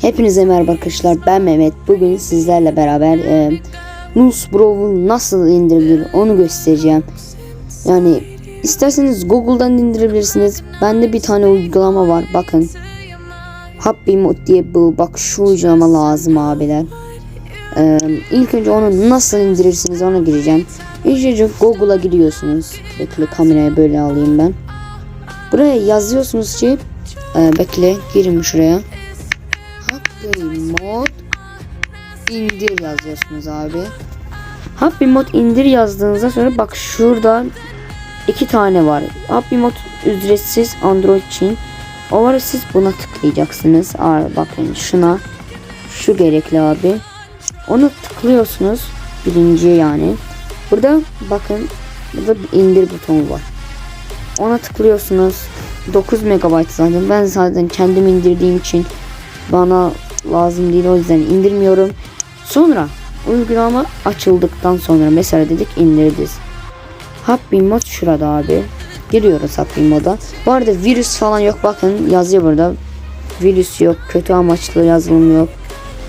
Hepinize merhaba arkadaşlar. Ben Mehmet. Bugün sizlerle beraber e, Nus Brow'u nasıl indirilir onu göstereceğim. Yani isterseniz Google'dan indirebilirsiniz. Bende bir tane uygulama var. Bakın. Happy Mod diye bu. Bak şu uygulama lazım abiler e, ilk önce onu nasıl indirirsiniz ona gireceğim İlk Google'a giriyorsunuz bekle kamerayı böyle alayım ben buraya yazıyorsunuz ki e, bekle girin şuraya Happy Mod indir yazıyorsunuz abi. Happy Mod indir yazdığınızda sonra bak şurada iki tane var. Happy Mod ücretsiz Android için. O var siz buna tıklayacaksınız. Aa, bakın şuna. Şu gerekli abi. Onu tıklıyorsunuz. Birinciye yani. Burada bakın burada bir indir butonu var. Ona tıklıyorsunuz. 9 MB zaten. Ben zaten kendim indirdiğim için bana lazım değil o yüzden indirmiyorum. Sonra uygulama açıldıktan sonra mesela dedik indiririz. Happy Mod şurada abi. Giriyoruz Happy Mod'a. Bu arada virüs falan yok bakın yazıyor burada. Virüs yok, kötü amaçlı yazılım yok.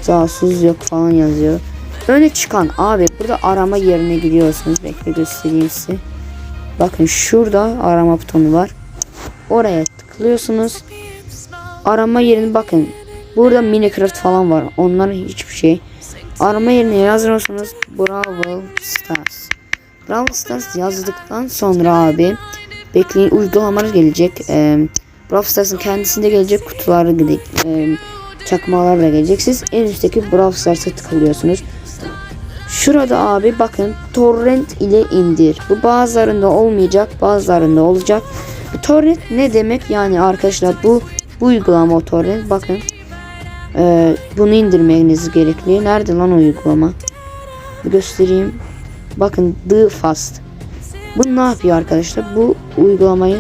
Casus yok falan yazıyor. Öne çıkan abi burada arama yerine gidiyorsunuz. Bekle göstereyim size. Bakın şurada arama butonu var. Oraya tıklıyorsunuz. Arama yerini bakın. Burada Minecraft falan var. Onlar hiçbir şey. Arama yerine yazıyorsunuz. Brawl Stars. Brawl Stars yazdıktan sonra abi bekleyin uygulamalar gelecek. Ee, Brawl Stars'ın kendisinde gelecek kutuları gelecek. Ee, çakmalar da gelecek. Siz en üstteki Brawl Stars'a tıklıyorsunuz. Şurada abi bakın torrent ile indir. Bu bazılarında olmayacak, bazılarında olacak. Torrent ne demek? Yani arkadaşlar bu bu uygulama torrent. Bakın ee, bunu indirmeniz gerekli. Nerede lan o uygulama? Bir göstereyim. Bakın The Fast. Bu ne yapıyor arkadaşlar? Bu uygulamayı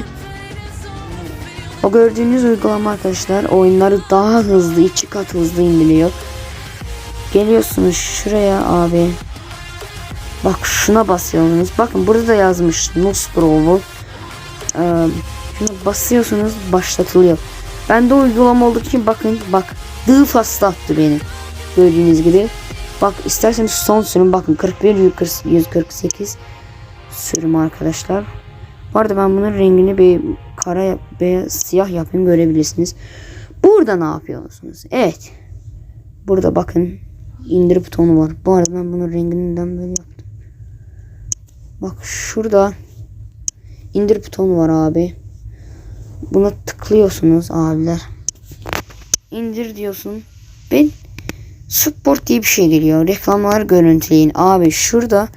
o gördüğünüz uygulama arkadaşlar oyunları daha hızlı, iki kat hızlı indiriyor. Geliyorsunuz şuraya abi. Bak şuna basıyorsunuz. Bakın burada da yazmış Nus Pro'u. Ee, şuna basıyorsunuz başlatılıyor. Bende uygulama olduğu için bakın bak dığı fasta attı beni. Gördüğünüz gibi. Bak isterseniz son sürüm bakın 41 148 sürüm arkadaşlar. Bu arada ben bunun rengini bir kara beyaz siyah yapayım görebilirsiniz. Burada ne yapıyorsunuz? Evet. Burada bakın indir butonu var. Bu arada ben bunun renginden böyle yaptım. Bak şurada indir butonu var abi. Buna tıklıyorsunuz abiler. İndir diyorsun. Ben support diye bir şey geliyor. Reklamlar görüntüleyin. Abi şurada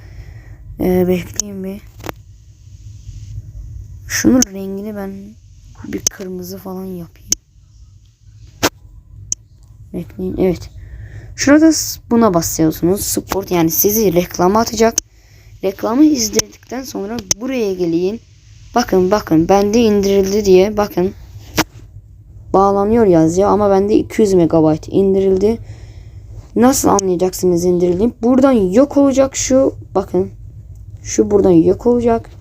e, bekleyin bir. Şunun rengini ben bir kırmızı falan yapayım. Bekleyin. Evet. Şurada buna basıyorsunuz. Support yani sizi reklama atacak. Reklamı izledikten sonra buraya gelin. Bakın bakın bende indirildi diye bakın. Bağlanıyor yazıyor ama bende 200 MB indirildi. Nasıl anlayacaksınız indirildiğini? Buradan yok olacak şu bakın. Şu buradan yok olacak.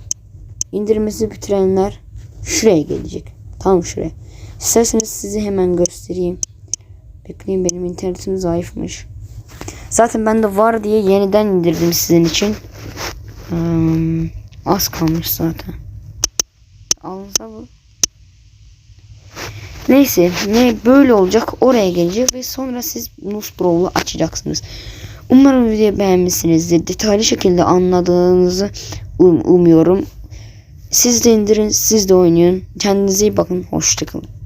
İndirmesi bitirenler şuraya gelecek. Tam şuraya. İsterseniz sizi hemen göstereyim. Bekleyin benim internetim zayıfmış. Zaten bende var diye yeniden indirdim sizin için. Hmm, az kalmış zaten. Alınsa bu. Neyse ne böyle olacak oraya gelecek ve sonra siz Nus Pro'yu açacaksınız. Umarım videoyu beğenmişsinizdir. Detaylı şekilde anladığınızı um umuyorum. Siz de indirin, siz de oynayın. Kendinize iyi bakın. Hoşçakalın.